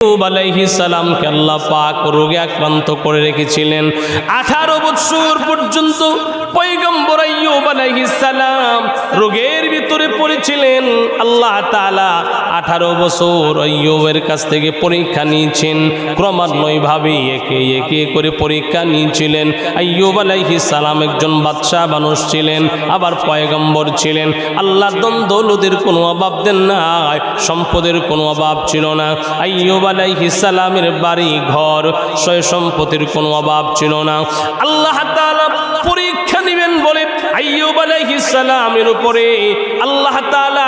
আলাইহিস সালামকে আল্লাহ পাক রোগে আক্রান্ত করে রেখেছিলেন। আঠারো বৎসর পর্যন্ত আইয়ুব সালাম রোগের ভিতরে পড়েছিলেন আল্লাহ তাআলা আঠারো বছর আইয়ুবের কাছ থেকে পরীক্ষা নিয়েছেন। ক্রমান্বয়ভাবে একে একে করে পরীক্ষা নিয়েছিলেন। আইয়ুব আলাইহিস সালাম একজন বাদশাহ মানুষ ছিলেন, আবার পয়গম্বর ছিলেন। আল্লাহ দৌলতের কোনো অভাব দেন না সম্পদের কোনো অভাব ছিল না। আইয়ুব আলাইহিস সালামের বাড়ি, ঘর সয় সম্পত্তির কোনো অভাব ছিল না। আল্লাহ আলাইহিস সালামের উপরে আল্লাহ তাআলা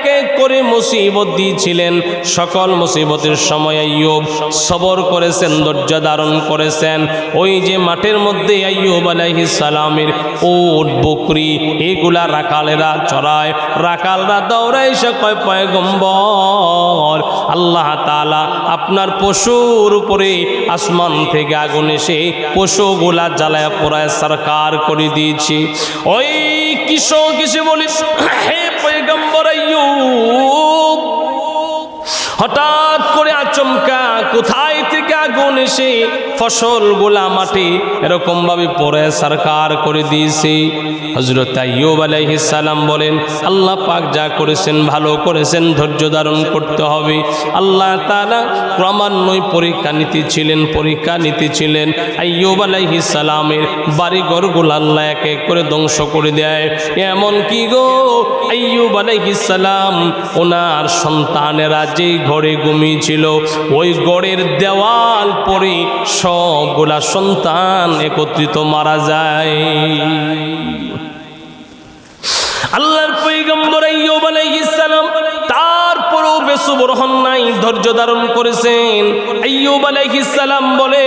এক এক করে মুসিবত দিয়েছিলেন। সকল মুসিবতের সময় আইয়ুব সবর করেছেন ধৈর্য ধারণ করেছেন। ওই যে মাঠের মধ্যে আইয়ুব আলাইহিস সালামের উট, বকরি এগুলা রাখালেরা চড়ায়। রাখালরা দৌড়ায় সে কয়, পয়গম্বর, আল্লাহ তাআলা আপনার পশুর উপরে আসমান থেকে আগুন এসে পশুগুলা জ্বালায় পোড়ায় সরকার করে দিয়েছি। ওই হঠাৎ করে আচমকা কোথা এসে ফসলগুলা মাটি এরকম ভাবে পরে সরকার করে দিয়েছে। হজরত সালাম বলেন, আল্লাহ পাক যা করেছেন ভালো করেছেন, ধৈর্য ধারণ করতে হবে। আল্লাহ তাআলা ক্রমান্বয় পরীক্ষা নিতে ছিলেন, পরীক্ষা নিতে ছিলেন। আলাইহিস সালামের বাড়িঘরগুলো আল্লাহ এক এক করে ধ্বংস করে দেয়। এমন কি গো? আলাইহিস সালাম ওনার সন্তানেরা যেই ঘরে ঘুমিয়েছিল, ওই গড়ের দেওয়াল পরে সবগুলা সন্তান একত্রিত মারা যায়। আল্লাহর পৈগম্বর আইয়ুব আলাইহিস সালাম তারপরও বেসুবর হন নাই, ধৈর্য ধারণ করেছেন। আইয়ুব আলাইহিস সালাম বলে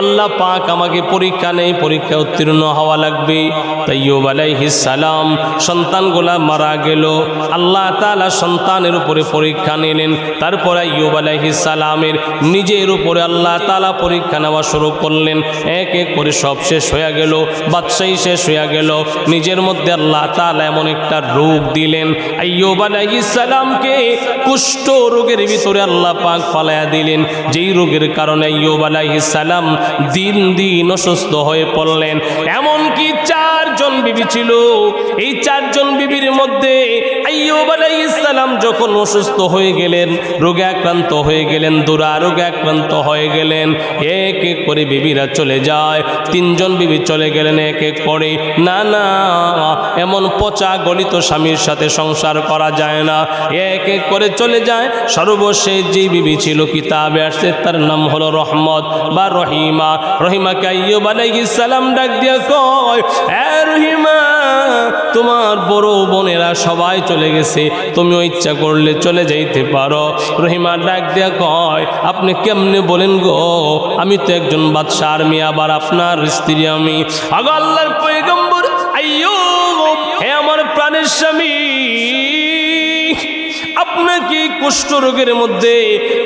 আল্লাহ পাক আমাকে পরীক্ষা নেই পরীক্ষা উত্তীর্ণ হওয়া লাগবে। তাই আইয়ুব আলাইহিস সালাম সন্তানগুলা মারা গেল। আল্লাহ তাআলা সন্তানের উপরে পরীক্ষা নিলেন। তারপর আইয়ুব আলাইহিস সালামের নিজের উপরে আল্লাহ তাআলা পরীক্ষা নেওয়া শুরু করলেন। এক এক করে সব শেষ হয়ে গেল, বাদশাহী শেষ হয়ে গেল। নিজের মধ্যে আল্লাহ তাআলা এমন একটা রোগ দিলেন। আইয়ুব আলাইহিস সালামকে কুষ্ঠ রোগের ভিতরে আল্লাহ পাক ফালায়া দিলেন। যেই রোগের কারণে আইয়ুব আলাইহিস সালাম দিন দিন অসুস্থ হয়ে পড়লেন। এমনকি চারজন বিবি ছিল। এই চারজন বিবির মধ্যে আইয়ুব সালাম যখন অসুস্থ হয়ে গেলেন, রোগে আক্রান্ত হয়ে গেলেন, দুরারোগে আক্রান্ত হয়ে গেলেন, এক এক করে বিবিরা চলে যায়, তিনজন বিবি চলে গেলেন এক এক করে। না না, এমন পচা গলিত স্বামীর সাথে সংসার করা যায় না। এক এক করে চলে যায়, সর্বশেষ যে বিবি ছিল কিতাবে আসছে, তার নাম হলো রহমত বা রহিমা। রহিমাকে আইয়ুব সালাম ডাক দিয়া কয় রহিমা তোমার বড় বোনেরা সবাই চলে গেছে। তুমিও ইচ্ছা করলে চলে যাইতে পারো। রহিমা ডাক দেয়া কয়, আপনি কেমনে বলেন গো? আমি তো একজন বাদশার মেয়ে, আবার আপনার স্ত্রী আমি। আগো আল্লাহর পয়গম্বর আইয়ুব হে আমার প্রাণের স্বামী কুষ্ঠ রোগের মধ্যে,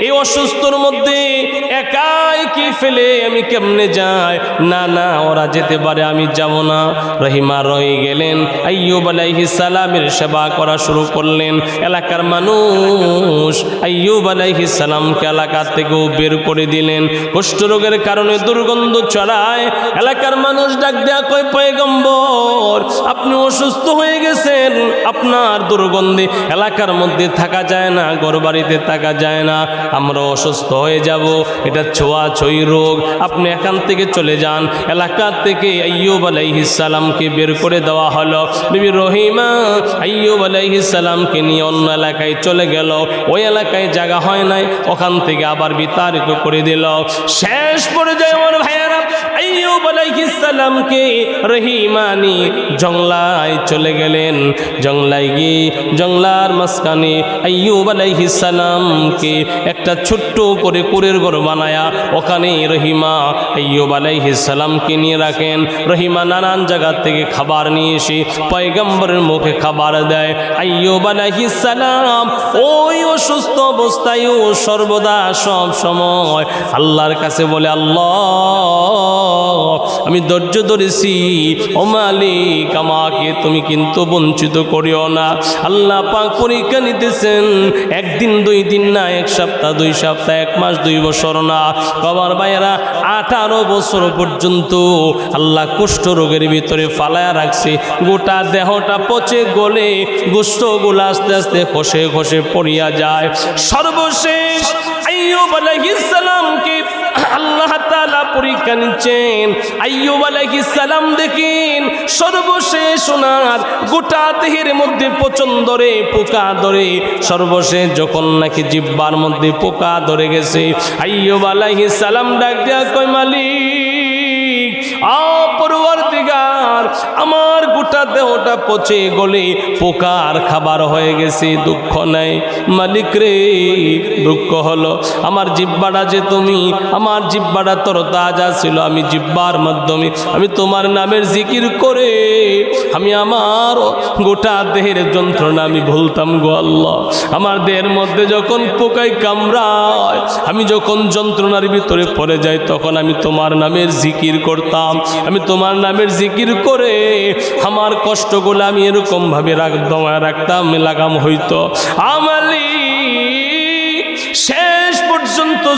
এই অসুস্থর মধ্যে একাই কি ফেলে, আমি কেমনে যাই? না না, ওরা যেতে পারে, আমি যাব না। রহিমা রয়ে গেলেন, আইয়ুব আলাইহিস সালামের সেবা করা শুরু করলেন। এলাকার মানুষ আইয়ুব আলাইহিস সালামকে এলাকা থেকেও বের করে দিলেন। কুষ্ঠ রোগের কারণে দুর্গন্ধ ছড়ায়, এলাকার মানুষ ডাক দেয়া কয়, পয়গম্বর, আপনি অসুস্থ হয়ে গেছেন, আপনার দুর্গন্ধে এলাকার মধ্যে থাকা যায় না ঘর বাড়িতে থাকা যায় না। আমরা অসুস্থ হয়ে যাব। এটা ছোঁয়া ছই রোগ। আপনি এখান থেকে চলে যান। এলাকা থেকে আইয়ুব আলাইহিস সালামকে বের করে দেওয়া হলো। বিবি রহিমা আইয়ুব আলাইহিস সালামকে নিয়ে অন্য এলাকায় চলে গেল। ওই এলাকায় জায়গা হয় নাই। ওখান থেকে আবার বিতাড়িত করে দিল। শেষ পর্যায়ে আমার ভাইয়েরা আইয়ুব আলাইহিস সালামকে রহিমানি জংলায় চলে গেলেন। জংলায় গিয়ে জংলার মাঝখানে আইয়ুব আলাইহিস সালামকে একটা ছোট্ট করে কুরের ঘর বানায়া ওখানে রহিমা আইয়ুব আলাইহিস সালামকে নিয়ে রাখেন। রহিমা নানান জায়গা থেকে খাবার নিয়ে এসে পয়গম্বরের মুখে খাবার দেয়। আইয়ুব আলাইহিস সালাম, ওই অসুস্থ অবস্থায় ও সর্বদা সব সময় আল্লাহর কাছে বলে, আল্লাহ আমি ধৈর্য ধরেছি। ও মালিক, আমাকে তুমি কিন্তু বঞ্চিত করিও না। আল্লাহ পাক পরীক্ষা নিতেছেন, একদিন, দুই দিন না, এক সপ্তাহ, দুই সপ্তাহ, এক মাস, দুই বছর না। বাবার ভাইয়েরা, আঠারো বছর পর্যন্ত আল্লাহ কুষ্ঠ রোগের ভিতরে ফালায়া রাখছে। গোটা দেহটা পচে গলে গোষ্ঠগুলো আস্তে আস্তে খসে খসে পড়িয়া যায়। সর্বশেষ আইয়ুব আলাইহিস সালামকে আল্লাহ তালা পরীক্ষা নিচ্ছেন। আইয়ুব আলাইহিস সালাম দেখেন, সর্বশেষ ওনার গোটা দেহের মধ্যে প্রচণ্ড ধরে পোকা ধরে। সর্বশেষ যখন নাকি জিব্বার মধ্যে পোকা ধরে গেছে আইয়ুব আলাইহিস সালাম ডাক দিয়া কয়, মালিক অপরবর্তীকার আমার গোটা দেহটা পচে গলে, পোকার খাবার হয়ে গেছে, দুঃখ নাই। মালিক রে, দুঃখ হলো। আমার জিব্বাটা যে তুমি, আমার জিব্বাটা তোর তাজা ছিল, আমি জিব্বার মাধ্যমে, আমি তোমার নামের জিকির করে, আমি আমার গোটা দেহের যন্ত্রণা আমি ভুলতাম গো আল্লাহ। আমার দেহের মধ্যে যখন পোকায় কামড়ায়, আমি যখন যন্ত্রণার ভিতরে পড়ে যাই, তখন আমি তোমার নামের জিকির করতাম। আমি তোমার নামের জিকির করে আমার কষ্টগুলো আমি এরকম ভাবে রাখ দমায় রাখতাম লাগাম হইতো। আমালি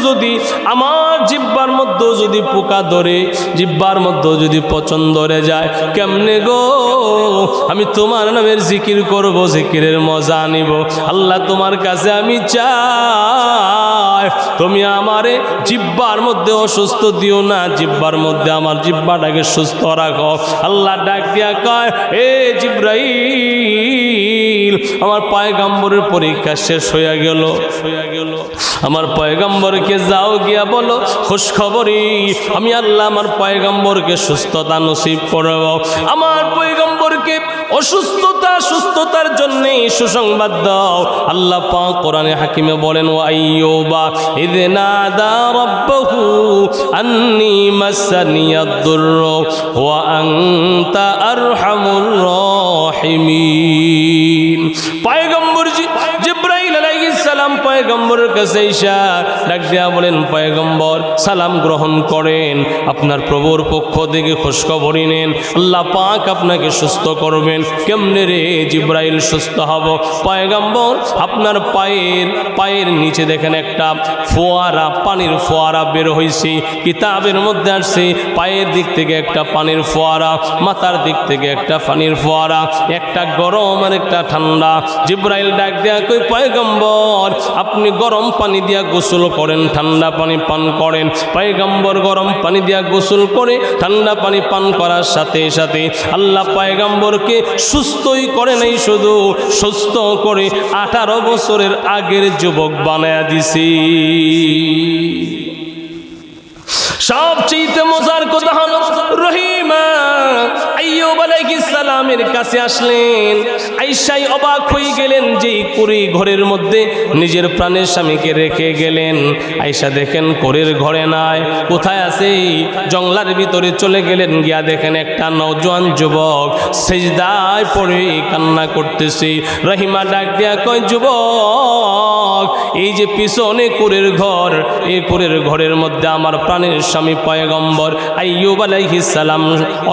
যদি আমার জিব্বার মধ্যে যদি পোকা ধরে, জিব্বার মধ্যে যদি পচন ধরে যায়, কেমনে গো? আমি তোমার নামের জিকির করব, জিকিরের মজা নিব। আল্লাহ তোমার কাছে আমি চাই। তুমি আমারে জিব্বার মধ্যে অসুস্থ দিও না, জিব্বার মধ্যে আমার জিব্বাটাকে সুস্থ রাখো। আল্লাহ ডাক দিয়া কয়, এ জিব্রাইল, আমার পায়ে গাম্বরের পরীক্ষা শেষ হইয়া গেল হইয়া গেল। আমার পয়গম্বরকে যাও গিয়া বলো খুশখবরই আমি আল্লাহ আমার পয়গম্বরকে সুস্থতা নসিব করব। আমার পয়গম্বরকে অসুস্থতা, সুস্থতার জন্য সুসংবাদ দাও। আল্লাহ পাক কোরআনে হাকিমে বলেন ও আইয়ুবা ইদে নাদা রাব্বাহু আন্নি মাসানিয়াদ-দুরর ওয়া আনতা আরহামুর রাহিমিন। পয়গম্বর পয়গম্বরের কাছে ঈশা ডাক দিয়া বলেন, পয়গম্বর, সালাম গ্রহণ করেন। আপনার প্রভুর পক্ষ থেকে খোঁজখবরই নেন। আল্লাহ পাক আপনাকে সুস্থ করবেন। কেমনে রে জিব্রাইল সুস্থ হব? পয়গম্বর আপনার পায়ের পায়ের নিচে দেখেন একটা ফোয়ারা, পানির ফোয়ারা বের হয়েছে কিতাবের মধ্যে আসছে, পায়ের দিক থেকে একটা পানির ফোয়ারা, মাথার দিক থেকে একটা পানির ফোয়ারা, একটা গরম আর একটা ঠান্ডা। জিব্রাইল ডাক দেয়া কই পয়গম্বর, আপনি গরম পানি দিয়া গোসল করেন, ঠান্ডা পানি পান করেন। পায়গাম্বর গরম পানি দিয়া গোসল করে, ঠান্ডা পানি পান করার সাথে সাথে আল্লাহ পায়গাম্বরকে সুস্থই করে নাই শুধু, সুস্থ করে আঠারো বছরের আগের যুবক বানায়া দিছি। সবচেয়ে মজার কথা হলো রহিমা। আইয়ুব আলাইহিস সালামের কাছে আসলেন। আইসাই অবাক হয়ে গেলেন যে কুড়ি ঘরের মধ্যে নিজের প্রাণের স্বামীকে রেখে গেলেন। আইসা দেখেন কোরের ঘরে নাই, কোথায় আছে? জঙ্গলার ভিতরে চলে গেলেন, গিয়া দেখেন একটা নওজোয়ান যুবক সেজদায় পড়ে কান্না করতেছে। রহিমা ডাক দিয়া কয়, যুবক, এই যে পিছনে কুরের ঘর, এই কুরের ঘরের মধ্যে আমার প্রাণের স্বামী পয়গম্বর, আইয়ুব সালাম,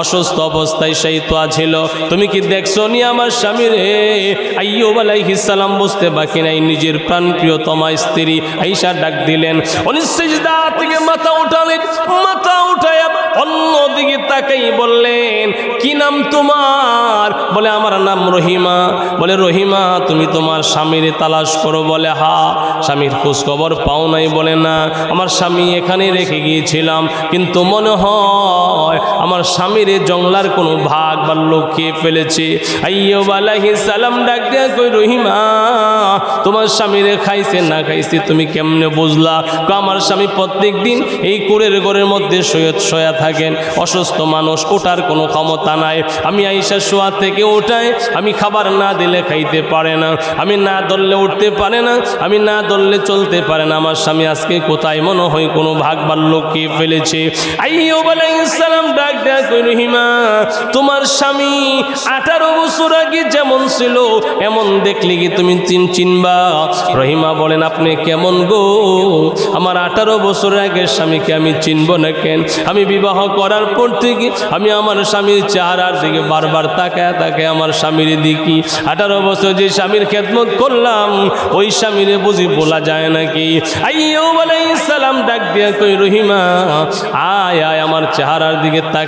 অসুস্থ অবস্থায় সেই তো ছিল। তুমি কি দেখছ নি আমার স্বামী রে? আইয়ুব সালাম বুঝতে বাকি নাই, নিজের প্রাণ প্রিয়তমা স্ত্রী আইসা ডাক দিলেন। অনিশ্চিত থেকে মাথা উঠালেন, মাথা উঠায় অন্য দিকে তাকাই বললেন, কি নাম তোমার? বলে, আমার নাম রহিমা। বলে, রহিমা, তুমি তোমার স্বামীর তালাশ করো। বলে, হা, স্বামীর খোঁজ খবর পাও নাই। বলে, না, আমার স্বামী এখানে রেখে গিয়েছিলাম, কিন্তু মনে হয় আমার স্বামীর জংলার কোনো ভাগ বা লোক খেয়ে ফেলেছে। আইয়ুব আলাইহিস সালাম ডাক দিয়া কই রহিমা, তোমার স্বামীরে খাইছে না খাইছে তুমি কেমনে বুঝলা? আমার স্বামী প্রত্যেক দিন এই কোরের ঘরের মধ্যে সৈয়দ শোয়া থাকেন। অসুস্থ মানুষ ওঠার কোনো ক্ষমতা নাই। আমি আইসা শোয়া থেকে ওঠাই আমি খাবার না দিলে খাইতে পারে না। আমি না ধরলে উঠতে পারে না, আমি না ধরলে চলতে পারে না। আমার স্বামী আজকে কোথায়? মনে হয় কোনো ভাগ বাল্য কে ফেলেছে। আইয়ুব আলাইহিস সালাম ডাক ডাক রহিমা তোমার স্বামী আঠারো বছর আগে যেমন ছিল, এমন দেখলে কি তুমি চিন চিনবা? রহিমা বলেন, আপনি কেমন গো? আমার আঠারো বছর আগের স্বামীকে আমি চিনব না কেন? আমি বিবাহ বিবাহ করার পর থেকে আমি আমার স্বামীর চেহারার দিকে বারবার তাকায় তাকে আমার স্বামীর দিকে। আঠারো বছর যে স্বামীর খেদমত করলাম, ওই স্বামীর বুঝি বলা যায় নাকি? আইয়ো বলে সালাম ডাক দিয়া কই রহিমা, আয় আয়, আমার চেহারার দিকে তাক